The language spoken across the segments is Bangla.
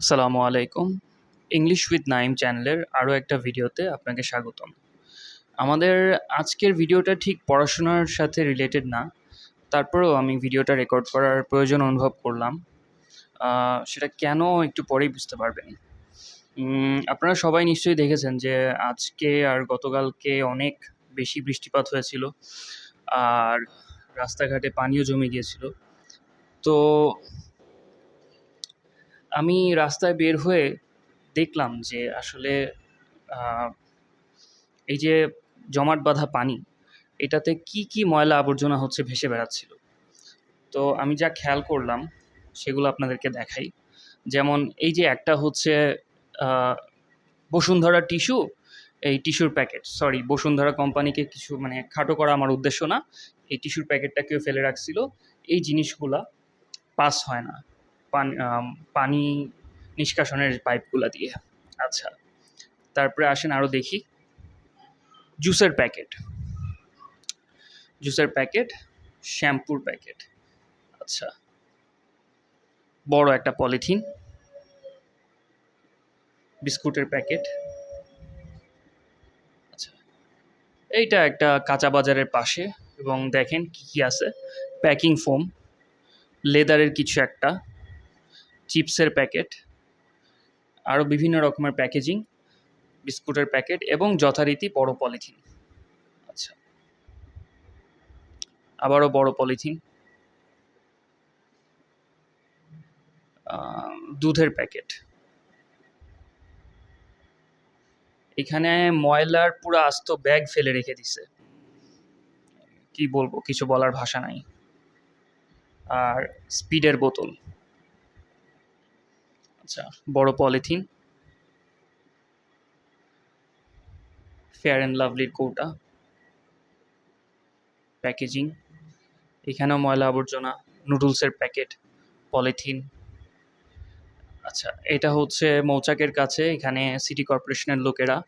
আসসালামু আলাইকুম। ইংলিশ উইথ নাইম চ্যানেলের আরও একটা ভিডিওতে আপনাকে স্বাগতম। আমাদের আজকের ভিডিওটা ঠিক পড়াশোনার সাথে রিলেটেড না। তারপরেও আমি ভিডিওটা রেকর্ড করার প্রয়োজন অনুভব করলাম। সেটা কেন একটু পরেই বুঝতে পারবেন। আপনারা সবাই নিশ্চয়ই দেখেছেন যে আজকে আর গতকালকে অনেক বেশি বৃষ্টিপাত হয়েছিল। আর রাস্তাঘাটে পানিও জমে গিয়েছিল। তো আমি রাস্তায় বের হয়ে দেখলাম যে আসলে এই যে জমাট বাঁধা পানি, এটাতে কি কি ময়লা আবর্জনা হচ্ছে ভেসে বেড়াচ্ছিল। তো আমি যা খেয়াল করলাম, সেগুলো আপনাদেরকে দেখাই। যেমন এই যে একটা হচ্ছে বসুন্ধরা টিস্যু, এই টিস্যুর প্যাকেট। সরি, বসুন্ধরা কোম্পানিকে কিছু মানে খাটো করা আমার উদ্দেশ্য না। এই টিস্যুর প্যাকেটটা কেউ ফেলে রাখছিল। এই জিনিসগুলা পাস হয় না। পানি পানি নিষ্কাশনের পাইপগুলা দিয়ে। আচ্ছা তারপরে আসেন আরও দেখি। জুসের প্যাকেট। জুসের প্যাকেট, শ্যাম্পুর প্যাকেট। আচ্ছা বড় একটা পলিথিন। বিস্কুটের প্যাকেট। আচ্ছা এইটা একটা কাঁচা বাজারের পাশে এবং দেখেন কি কি আছে। প্যাকিং ফোম, লেদারের কিছু একটা। চিপসের প্যাকেট, আরও বিভিন্ন রকমের প্যাকেজিং, বিস্কুটের প্যাকেট এবং যথারীতি বড় পলিথিন। আচ্ছা। আবারও বড় পলিথিন। দুধের প্যাকেট। এখানে ময়লার পুরো আস্ত ব্যাগ ফেলে রেখে দিছে। কি বলব, কিছু বলার ভাষা নাই। আর স্পিডের বোতল। আচ্ছা বড় পলিথিন। ফেয়ার অ্যান্ড লাভলির কৌটা। প্যাকেজিং এখানেও ময়লা আবর্জনা, নুডলসের প্যাকেট, পলিথিন। আচ্ছা এটা হচ্ছে মৌচাকের কাছে, এখানে সিটি কর্পোরেশনের লোকেরা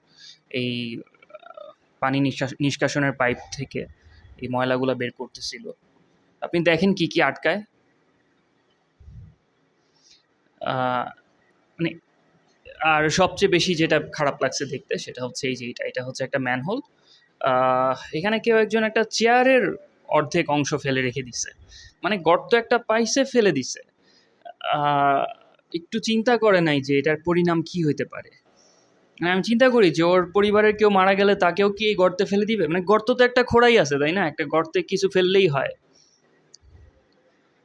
এই পানি নিষ্কাশ- নিষ্কাশনের পাইপ থেকে এই ময়লাগুলো বের করতেছিল। আপনি দেখেন কি কি আটকায়। মানে আর সবচেয়ে বেশি যেটা খারাপ লাগছে দেখতে সেটা হচ্ছে এই যে এটা এটা হচ্ছে একটা ম্যানহোল এখানে কেউ একজন একটা চেয়ারের অর্ধেক অংশ ফেলে রেখে দিছে। মানে গর্ত একটা পাইছে, ফেলে দিছে। একটু চিন্তা করে নাই যে এটার পরিণাম কি হইতে পারে। মানে আমি চিন্তা করি যে ওর পরিবারের কেউ মারা গেলে তাকেও কি এই গর্তে ফেলে দিবে? মানে গর্ত তো একটা খোড়াই আছে, তাই না? একটা গর্তে কিছু ফেললেই হয়।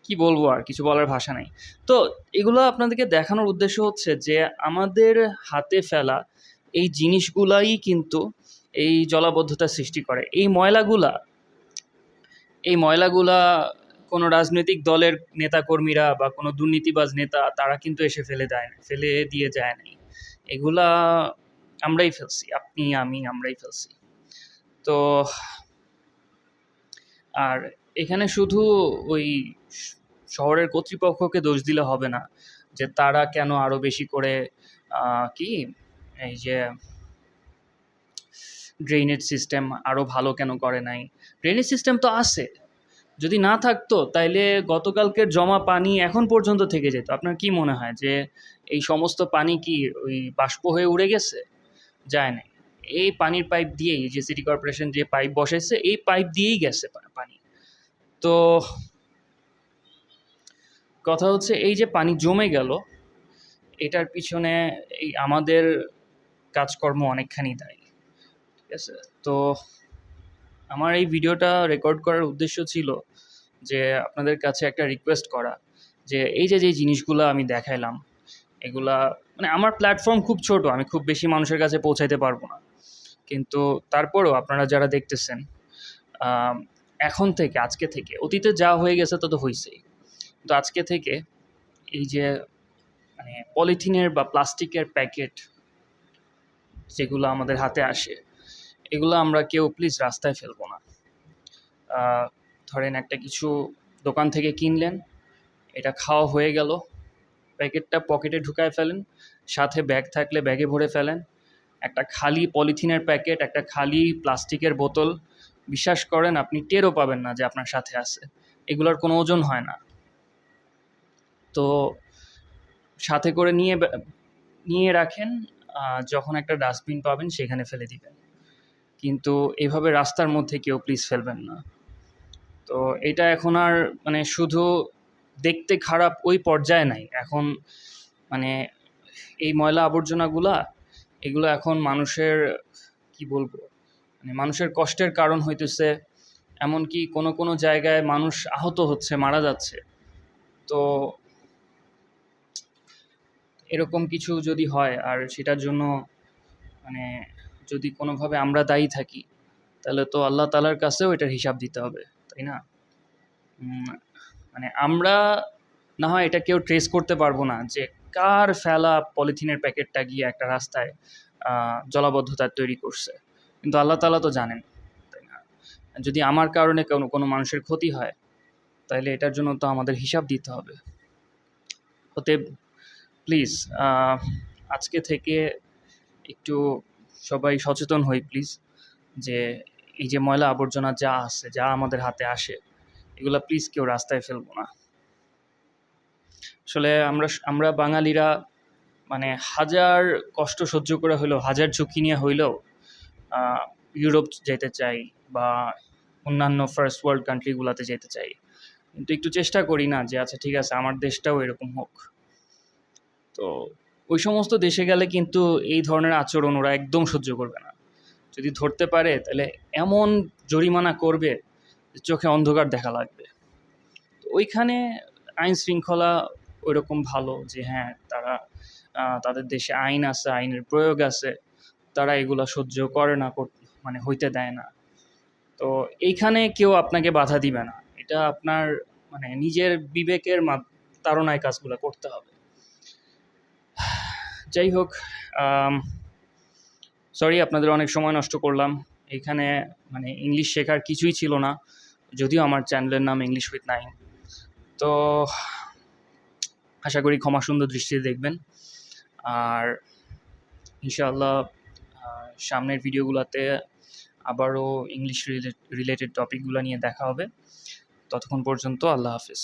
কি বলব আর কিছু বলার ভাষা নাই। তো এগুলো আপনাদেরকে দেখানোর উদ্দেশ্য হচ্ছে যে আমাদের হাতে ফেলা এই জিনিসগুলাই কিন্তু এই জলাবদ্ধতা সৃষ্টি করে। এই ময়লাগুলা এই ময়লাগুলা কোনো রাজনৈতিক দলের নেতাকর্মীরা বা কোনো দুর্নীতিবাজ নেতা, তারা কিন্তু এসে ফেলে দেয় না, ফেলে দিয়ে যায় নাই। এগুলা আমরাই ফেলছি, আপনি, আমি আমরাই ফেলছি। তো, আর এখানে শুধু ওই শহরের কর্তৃপক্ষকে দোষ দিলে হবে না, যে তারা কেন আরও বেশি করে কি, এই যে ড্রেনেজ সিস্টেম আরও ভালো কেন করে নাই? ড্রেনেজ সিস্টেম তো আছে, যদি না থাকতো তাইলে গতকালকের জমা পানি এখন পর্যন্ত থেকে যেত। আপনার কি মনে হয় যে এই সমস্ত পানি কি ওই বাষ্প হয়ে উড়ে গেছে? যায় নাই। এই পানির পাইপ দিয়েই, যে সিটি কর্পোরেশন যে পাইপ বসেছে, এই পাইপ দিয়েই গেছে পানি। তো কথা হচ্ছে এই যে পানি জমে গেল, এটার পিছনে এই আমাদের কাজকর্ম অনেকখানি দায়ী, ঠিক আছে? তো আমার এই ভিডিওটা রেকর্ড করার উদ্দেশ্য ছিল যে আপনাদের কাছে একটা রিকোয়েস্ট করা, যে এই যে যে জিনিসগুলো আমি দেখাইলাম, এগুলা মানে আমার প্ল্যাটফর্ম খুব ছোট, আমি খুব বেশি মানুষের কাছে পৌঁছাইতে পারব না। কিন্তু তারপরেও আপনারা যারা দেখতেছেন এখন থেকে, আজকে থেকে, অতীতে যা হয়ে গেছে তা তো হয়েছেই কিন্তু আজকে থেকে এই যে মানে পলিথিনের বা প্লাস্টিকের প্যাকেট যেগুলো আমাদের হাতে আসে, এগুলো আমরা কেউ প্লিজ রাস্তায় ফেলব না। ধরেন একটা কিছু দোকান থেকে কিনলেন, এটা খাওয়া হয়ে গেল, প্যাকেটটা পকেটে ঢুকায় ফেলেন, সাথে ব্যাগ থাকলে ব্যাগে ভরে ফেলেন, একটা খালি পলিথিনের প্যাকেট, একটা খালি প্লাস্টিকের বোতল বিশ্বাস করেন আপনি টেরও পাবেন না যে আপনার সাথে আছে। এগুলোর কোনো ওজন হয় না। তো সাথে করে নিয়ে নিয়ে রাখেন যখন একটা ডাস্টবিন পাবেন সেখানে ফেলে দিবেন। কিন্তু এভাবে রাস্তার মধ্যে কেউ প্লিজ ফেলবেন না। তো এটা এখন আর মানে শুধু দেখতে খারাপ ওই পর্যায়ে নাই। এখন মানে এই ময়লা আবর্জনাগুলা, এগুলো এখন মানুষের, কি বলব? মানে মানুষের কষ্টের কারণ হইতেছে, এমনকি কোনো কোনো জায়গায় মানুষ আহত হচ্ছে, মারা যাচ্ছে। তো এরকম কিছু যদি হয়, আর সেটার জন্য মানে যদি কোনোভাবে আমরা দায়ী থাকি, তাহলে তো আল্লাহ তালার কাছেও এটার হিসাব দিতে হবে, তাই না? মানে আমরা না হয় এটা কেউ ট্রেস করতে পারব না যে কার ফেলা পলিথিনের প্যাকেটটা গিয়ে একটা রাস্তায় জলাবদ্ধতা তৈরি করছে। কিন্তু আল্লাহ তালা তো জানেন, তাই না? যদি আমার কারণে কোনো কোনো মানুষের ক্ষতি হয় তাহলে এটার জন্য তো আমাদের হিসাব দিতে হবে। অতএব প্লিজ আজকে থেকে একটু সবাই সচেতন হই প্লিজ যে এই যে ময়লা আবর্জনা যা আছে, যা আমাদের হাতে আসে, এগুলা প্লিজ কেউ রাস্তায় ফেলব না। আসলে আমরা আমরা বাঙালিরা মানে হাজার কষ্ট সহ্য করে হইলেও হাজার ঝুঁকি নিয়ে হইলেও ইউরোপ যেতে চাই বা অন্যান্য ফার্স্ট ওয়ার্ল্ড কান্ট্রিগুলোতে যেতে চাই। কিন্তু একটু চেষ্টা করি না যে আচ্ছা ঠিক আছে, আমার দেশটাও এরকম হোক। তো ওই সমস্ত দেশে গেলে কিন্তু এই ধরনের আচরণ ওরা একদম সহ্য করবে না। যদি ধরতে পারে, তাহলে এমন জরিমানা করবে যে, চোখে অন্ধকার দেখা লাগবে। তো ওইখানে আইন শৃঙ্খলা ওইরকম ভালো যে হ্যাঁ তারা তাদের দেশে আইন আছে, আইনের প্রয়োগ আছে। তারা এগুলা সহ্য করে না মানে হইতে দেয় না। তো এইখানে কেউ আপনাকে বাধা দিবে না। এটা আপনার মানে নিজের বিবেকের তাড়নায় কাজগুলো করতে হবে। যাই হোক সরি আপনাদের অনেক সময় নষ্ট করলাম। এখানে মানে ইংলিশ শেখার কিছুই ছিল না, যদিও আমার চ্যানেলের নাম ইংলিশ উইথ নাইন। তো আশা করি ক্ষমা সুন্দর দৃষ্টিতে দেখবেন। আর ইনশাআল্লাহ সামনের ভিডিওগুলোতে আবারও ইংলিশ রিলেটেড টপিকগুলো নিয়ে দেখা হবে। ততক্ষণ পর্যন্ত আল্লাহ হাফিজ।